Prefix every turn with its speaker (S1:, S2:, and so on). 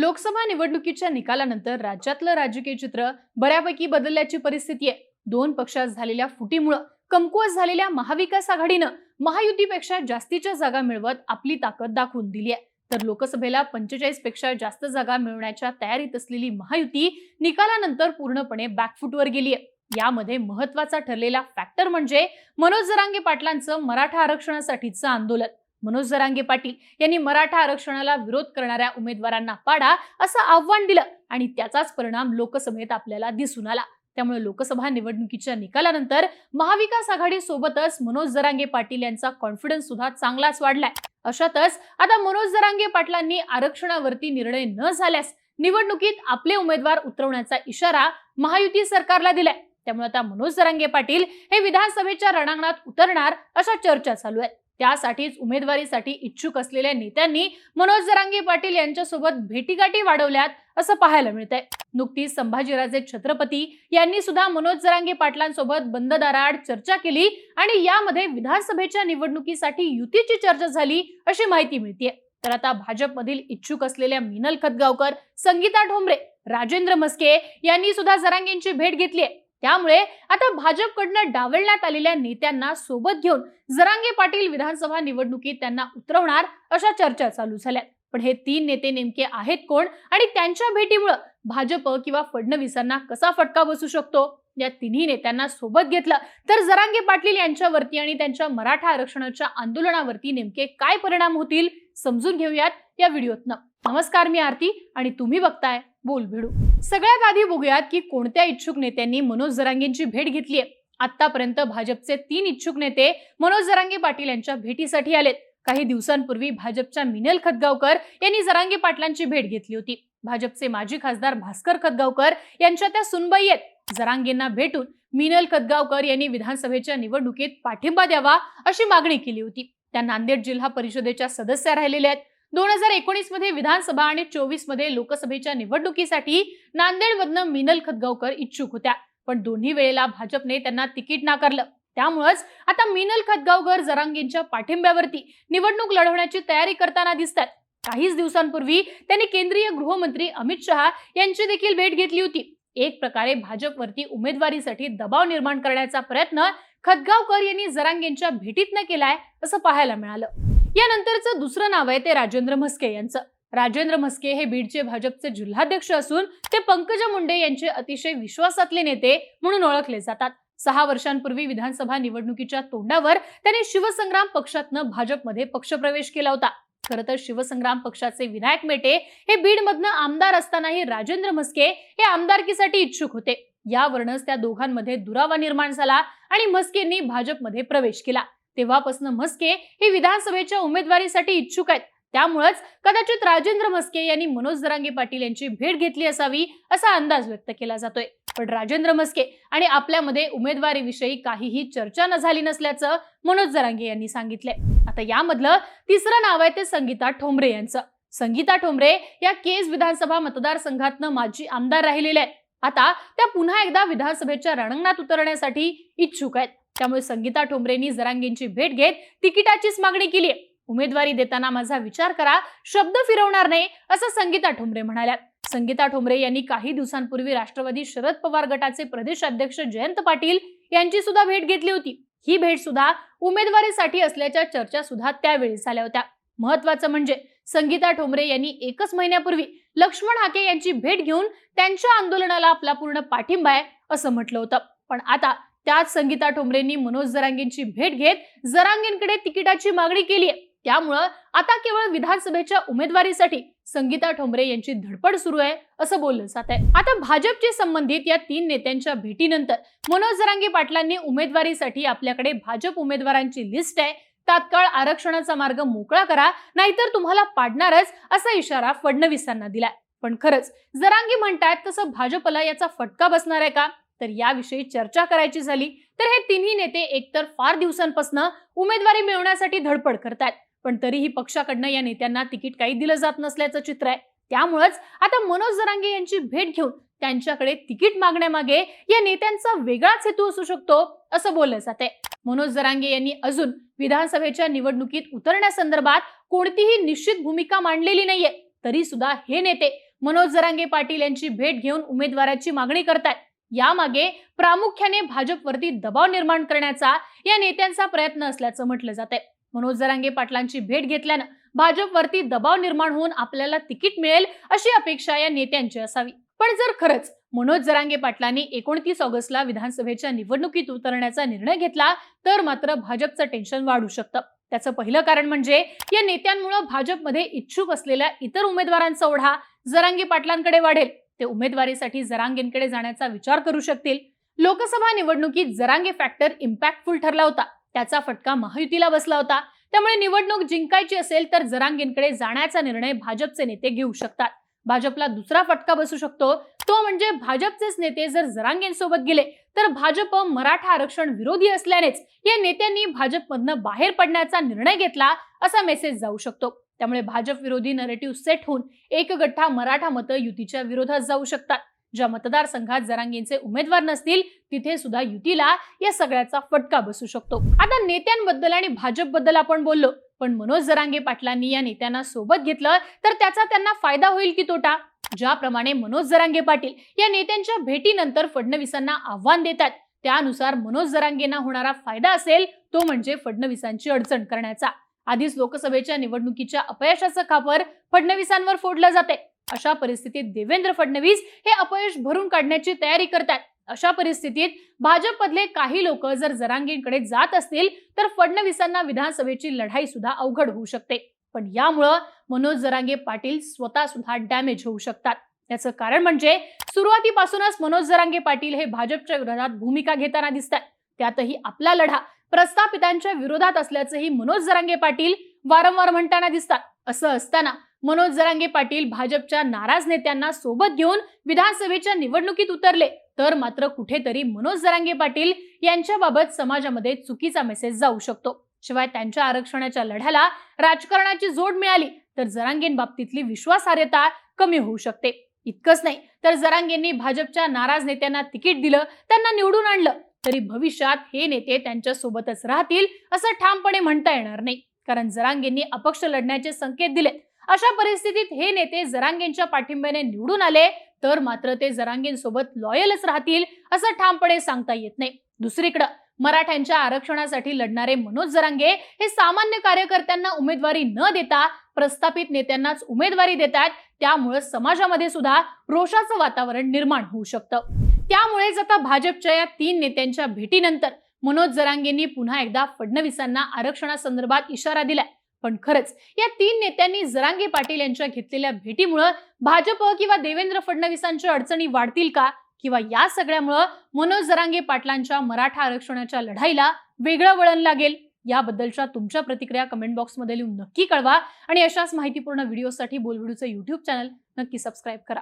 S1: लोकसभा निवडणुकीच्या निकालानंतर राज्यातलं राजकीय चित्र बऱ्यापैकी बदलल्याची परिस्थिती आहे. दोन पक्षात झालेल्या फुटीमुळं कमकुवत झालेल्या महाविकास आघाडीनं महायुतीपेक्षा जास्तीच्या जागा मिळवत आपली ताकद दाखवून दिली आहे. तर लोकसभेला पंचेचाळीसपेक्षा जास्त जागा मिळवण्याच्या तयारीत असलेली महायुती निकालानंतर पूर्णपणे बॅकफुटवर गेली आहे. यामध्ये महत्त्वाचा ठरलेला फॅक्टर म्हणजे मनोज जरांगे पाटलांचं मराठा आरक्षणासाठीचं आंदोलन. मनोज जरांगे पाटील यांनी मराठा आरक्षणाला विरोध करणाऱ्या उमेदवारांना पाडा असं आव्हान दिलं आणि त्याचाच परिणाम लोकसभेत आपल्याला दिसून आला. त्यामुळे लोकसभा निवडणुकीच्या निकालानंतर महाविकास आघाडी सोबतच मनोज जरांगे पाटील यांचा कॉन्फिडन्स सुद्धा चांगलाच वाढलाय. अशातच आता मनोज जरांगे पाटलांनी आरक्षणावरती निर्णय न झाल्यास निवडणुकीत आपले उमेदवार उतरवण्याचा इशारा महायुती सरकारला दिलाय. त्यामुळे आता मनोज जरांगे पाटील हे विधानसभेच्या रणांगणात उतरणार अशा चर्चा चालू आहेत. त्यासाठीच उमेदवारीसाठी इच्छुक असलेल्या नेत्यांनी मनोज जरांगी पाटील यांच्यासोबत भेटीगाठी वाढवल्यात असं पाहायला मिळतंय. नुकतीच संभाजीराजे छत्रपती यांनी सुद्धा मनोज जरांगे पाटलांसोबत बंद दाराआड चर्चा केली आणि यामध्ये विधानसभेच्या निवडणुकीसाठी युतीची चर्चा झाली अशी माहिती मिळते तर आता भाजपमधील इच्छुक असलेल्या मिनल खतगावकर संगीता ठोंबरे राजेंद्र मस्के यांनी सुद्धा जरांगेंची भेट घेतली आहे त्यामुळे आता भाजपकडनं डावलण्यात आलेल्या नेत्यांना सोबत घेऊन जरांगे पाटील विधानसभा निवडणुकीत त्यांना उतरवणार अशा चर्चा चालू झाल्या. पण हे तीन नेते नेमके आहेत कोण आणि त्यांच्या भेटीमुळं भाजप किंवा फडणवीसांना कसा फटका बसू शकतो? या तिन्ही नेत्यांना सोबत घेतलं तर जरांगे पाटील यांच्यावरती आणि त्यांच्या मराठा आरक्षणाच्या आंदोलनावरती नेमके काय परिणाम होतील? समजून घेऊयात या व्हिडिओतनं. नमस्कार मी आरती आणि तुम्ही बघताय बोल भिडू. सगळ्यात आधी बघूयात की कोणत्या इच्छुक नेत्यांनी मनोज जरांगेंची भेट घेतली आहे आतापर्यंत भाजपचे तीन इच्छुक नेते मनोज जरांगे पाटील यांच्या भेटीसाठी आलेत. काही दिवसांपूर्वी भाजपच्या मिनल खतगावकर यांनी जरांगे पाटलांची भेट घेतली होती. भाजपचे माजी खासदार भास्कर खतगावकर यांच्या त्या सुनबाई आहेत. जरांगेंना भेटून मिनल खतगावकर यांनी विधानसभेच्या निवडणुकीत पाठिंबा द्यावा अशी मागणी केली होती. त्या नांदेड जिल्हा परिषदेच्या सदस्या राहिलेल्या आहेत. दोन हजार एकोणीसमध्ये विधानसभा आणि चोवीसमध्ये लोकसभेच्या निवडणुकीसाठी नांदेडमधनं मिनल खतगावकर इच्छुक होत्या. पण दोन्ही वेळेला भाजपने त्यांना तिकीट नाकारलं. त्यामुळेच आता मिनल खतगावकर जरांगेंच्या पाठिंब्यावरती निवडणूक लढवण्याची तयारी करताना दिसतात. काहीच दिवसांपूर्वी त्यांनी केंद्रीय गृहमंत्री अमित शहा यांची देखील भेट घेतली होती. एक प्रकारे भाजपवरती उमेदवारीसाठी दबाव निर्माण करण्याचा प्रयत्न खतगावकर यांनी जरांगेंच्या भेटीतनं केलाय असं पाहायला मिळालं. यानंतरचं दुसरं नाव आहे ते राजेंद्र म्हस्के यांचं. राजेंद्र म्हस्के हे बीडचे भाजपचे जिल्हाध्यक्ष असून ते पंकजा मुंडे यांचे अतिशय विश्वासातले नेते म्हणून ओळखले जातात. सहा वर्षांपूर्वी विधानसभा निवडणुकीच्या तोंडावर त्यांनी शिवसंग्राम पक्षातनं भाजपमध्ये पक्षप्रवेश केला होता. खरं तर शिवसंग्राम पक्षाचे विनायक मेटे हे बीडमधनं आमदार असतानाही राजेंद्र म्हस्के हे आमदारकीसाठी इच्छुक होते. यावरूनच त्या दोघांमध्ये दुरावा निर्माण झाला आणि म्हस्केंनी भाजपमध्ये प्रवेश केला. तेव्हापासून म्हस्के हे विधानसभेच्या उमेदवारीसाठी इच्छुक आहेत. त्यामुळेच कदाचित राजेंद्र म्हस्के यांनी मनोज दरांगे पाटील यांची भेट घेतली असावी असा अंदाज व्यक्त केला जातोय. पण राजेंद्र म्हस्के आणि आपल्यामध्ये उमेदवारीविषयी काहीही चर्चा न झाली नसल्याचं मनोज जरांगे यांनी सांगितलंय. आता यामधलं तिसरं नाव आहे ते संगीता ठोंबरे यांचं. संगीता ठोंबरे या केज विधानसभा मतदारसंघातनं माजी आमदार राहिलेल्या आहेत. आता त्या पुन्हा एकदा विधानसभेच्या रणांगणात उतरण्यासाठी इच्छुक आहेत. त्यामुळे संगीता ठोंबरेंनी जरांगेंची भेट घेत तिकिटाचीच मागणी केली उमेदवारी देताना माझा विचार करा शब्द फिरवणार नाही असं संगीता ठोंबरे म्हणाल्यात. संगीता ठोंबरे यांनी काही दिवसांपूर्वी राष्ट्रवादी शरद पवार गटाचे प्रदेश अध्यक्ष जयंत पाटील यांची सुद्धा भेट घेतली होती. ही भेट सुद्धा उमेदवारीसाठी असल्याच्या चर्चा सुद्धा त्यावेळी झाल्या होत्या. महत्वाचं म्हणजे संगीता ठोंबरे यांनी एकच महिन्यापूर्वी लक्ष्मण हाके यांची भेट घेऊन त्यांच्या आंदोलनाला आपला पूर्ण पाठिंबा आहे असं म्हटलं होतं. पण आता त्यात संगीता ठोंबरेंनी मनोज जरांगेंची भेट घेत जरांगेंकडे तिकिटाची मागणी केली आहे त्यामुळं आता केवळ विधानसभेच्या उमेदवारीसाठी संगीता ठोंबरे यांची धडपड सुरू आहे असं बोललं जात आहे आता भाजपचे संबंधित या तीन नेत्यांच्या भेटीनंतर मनोज जरांगे पाटलांनी उमेदवारीसाठी आपल्याकडे भाजप उमेदवारांची लिस्ट आहे. तात्काळ आरक्षणाचा मार्ग मोकळा करा नाहीतर तुम्हाला पाडणारच असा इशारा फडणवीसांना दिलाय. पण खरंच जरांगी म्हणतायत तसं भाजपला याचा फटका बसणार आहे का? तर याविषयी चर्चा करायची झाली तर हे तिन्ही नेते एकतर फार दिवसांपासून उमेदवारी मिळवण्यासाठी धडपड करतात पण तरीही पक्षाकडनं या नेत्यांना तिकीट काही दिलं जात नसल्याचं चित्र आहे. त्यामुळेच आता मनोज जरांगे यांची भेट घेऊन त्यांच्याकडे तिकीट मागण्यामागे या नेत्यांचा वेगळाच हेतू असू शकतो असं बोललं जाते मनोज जरांगे यांनी अजून विधानसभेच्या निवडणुकीत उतरण्यासंदर्भात कोणतीही निश्चित भूमिका मांडलेली नाहीये तरी सुद्धा हे नेते मनोज जरांगे पाटील यांची भेट घेऊन उमेदवाराची मागणी करतात यामागे प्रामुख्याने भाजपवरती दबाव निर्माण करण्याचा या नेत्यांचा प्रयत्न असल्याचं म्हटलं जात आहे मनोज जरांगे पाटलांची भेट घेतल्यानं भाजपवरती दबाव निर्माण होऊन आपल्याला तिकीट मिळेल अशी अपेक्षा या नेत्यांची असावी. पण जर खरंच मनोज जरांगे पाटलांनी एकोणतीस ऑगस्टला विधानसभेच्या निवडणुकीत उतरण्याचा निर्णय घेतला तर मात्र भाजपचं टेन्शन वाढू शकतं. त्याचं पहिलं कारण म्हणजे या नेत्यांमुळे भाजपमध्ये इच्छुक असलेल्या इतर उमेदवारांचा ओढा जरांगे पाटलांकडे वाढेल. ते उमेदवारीसाठी जरांगेंकडे जाण्याचा विचार करू शकतील. लोकसभा निवडणुकीत जरांगे फॅक्टर इम्पॅक्टफुल ठरला होता. त्याचा फटका महायुतीला बसला होता. त्यामुळे निवडणूक जिंकायची असेल तर जरांगेंकडे जाण्याचा निर्णय भाजपचे नेते घेऊ शकतात. भाजपला दुसरा फटका बसू शकतो. तो म्हणजे भाजपचेच नेते जर जरांगेंसोबत गेले तर भाजप मराठा आरक्षण विरोधी असल्यानेच या नेत्यांनी भाजपमधनं बाहेर पडण्याचा निर्णय घेतला असा मेसेज जाऊ शकतो. त्यामुळे भाजप विरोधी नरेटिव्ह सेट होऊन एक गठ्ठा मराठा मतं युतीच्या विरोधात जाऊ शकतात. ज्या मतदारसंघात जरांगेंचे उमेदवार नसतील तिथे सुद्धा युतीला या सगळ्याचा फटका बसू शकतो. आता नेत्यांबद्दल आणि भाजपबद्दल आपण बोललो पण मनोज जरांगे पाटलांनी या नेत्यांना सोबत घेतलं तर त्याचा त्यांना फायदा होईल की तोटा? ज्याप्रमाणे मनोज जरांगे पाटील या नेत्यांच्या भेटीनंतर फडणवीसांना आव्हान देतात त्यानुसार मनोज जरांगेंना होणारा फायदा असेल तो म्हणजे फडणवीसांची अडचण करण्याचा. आधीच लोकसभेच्या निवडणुकीच्या अपयशाचं खापर फडणवीसांवर फोडलं जाते अशा परिस्थितीत देवेंद्र फडणवीस हे अपयश भरून काढण्याची तयारी करतात. अशा परिस्थितीत भाजपमधले काही लोक जर जरांगेंकडे जात असतील तर फडणवीसांना विधानसभेची लढाई सुद्धा अवघड होऊ शकते. पण यामुळं मनोज जरांगे पाटील स्वतः सुद्धा डॅमेज होऊ शकतात. याचं कारण म्हणजे सुरुवातीपासूनच मनोज जरांगे पाटील हे भाजपच्या विरोधात भूमिका घेताना दिसतात त्यातही आपला लढा प्रस्थापितांच्या विरोधात असल्याचंही मनोज जरांगे पाटील वारंवार म्हणताना दिसतात. असं असताना मनोज जरांगे पाटील भाजपच्या नाराज नेत्यांना सोबत घेऊन विधानसभेच्या निवडणुकीत उतरले. तर मात्र कुठेतरी मनोज जरांगे पाटील यांच्याबाबत समाजामध्ये चुकीचा मेसेज जाऊ शकतो. शिवाय त्यांच्या आरक्षणाच्या लढ्याला राजकारणाची जोड मिळाली तर जरांगेंबाबतीतली विश्वासार्हता कमी होऊ शकते. इतकंच नाही तर जरांगेंनी भाजपच्या नाराज नेत्यांना तिकीट दिलं त्यांना निवडून आणलं. तरी भविष्यात हे नेते त्यांच्या सोबतच राहतील असं ठामपणे म्हणता येणार नाही. कारण जरांगेंनी अपक्ष लढण्याचे संकेत दिले अशा परिस्थितीत हे नेते जरांगेंच्या पाठिंब्याने निवडून आले तर मात्र ते जरांगेंसोबत लॉयलच राहतील असं ठामपणे सांगता येत नाही. दुसरीकडं मराठ्यांच्या आरक्षणासाठी लढणारे मनोज जरांगे हे सामान्य कार्यकर्त्यांना उमेदवारी न देता प्रस्थापित नेत्यांनाच उमेदवारी देतात. त्यामुळे समाजामध्ये सुद्धा रोषाचं वातावरण निर्माण होऊ शकतं. त्यामुळेच आता भाजपच्या या तीन नेत्यांच्या भेटीनंतर मनोज जरांगेंनी पुन्हा एकदा फडणवीसांना आरक्षणासंदर्भात इशारा दिलाय. पण खरंच या तीन नेत्यांनी जरांगे पाटील यांच्या घेतलेल्या भेटीमुळं भाजप किंवा देवेंद्र फडणवीसांच्या अडचणी वाढतील का? किंवा या सगळ्यामुळं मनोज जरांगे पाटलांच्या मराठा आरक्षणाच्या लढाईला वेगळं वळण लागेल याबद्दलच्या तुमच्या प्रतिक्रिया कमेंट बॉक्समध्ये लिहून नक्की कळवा. आणि अशाच माहितीपूर्ण व्हिडिओसाठी बोलविडूचं युट्यूब चॅनल नक्की सबस्क्राईब करा.